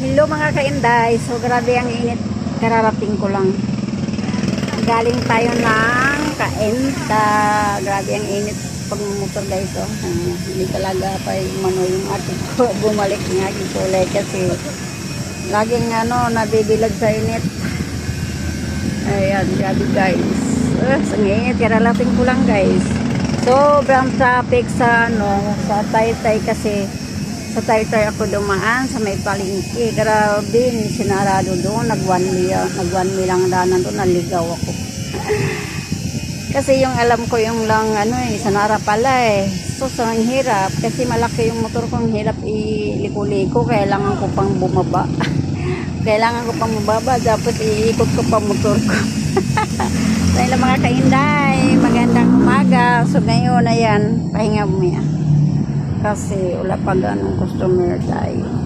Hello mga kainday. So grabe ang init. Kararating ko lang. Galing tayo ng kainta. Grabe ang init pag motor guys. Oh. Ah, hindi talaga pa mano yung ating bumalik ng aking kulay kasi laging ano nabibilag sa init. Ayan, grabe guys. Uh, sa init, kararating ko lang guys. Sobrang traffic sa ano, sa Taytay kasi sa Taytay ako dumaan sa may palengke. Grabe, sinarado doon, nag one way, nag one way lang daanan doon, naligaw ako. kasi yung alam ko yung lang ano eh, sanara pala eh. So, sa ang hirap, kasi malaki yung motor ko, ang hirap iliko-liko, kailangan ko pang bumaba. kailangan ko pang bumaba, tapos iikot ko pa motor ko. Sa ilang mga kainday, magandang umaga. So ngayon, ayan, pahinga mo yan. Kasi wala pa ganong customer tayo.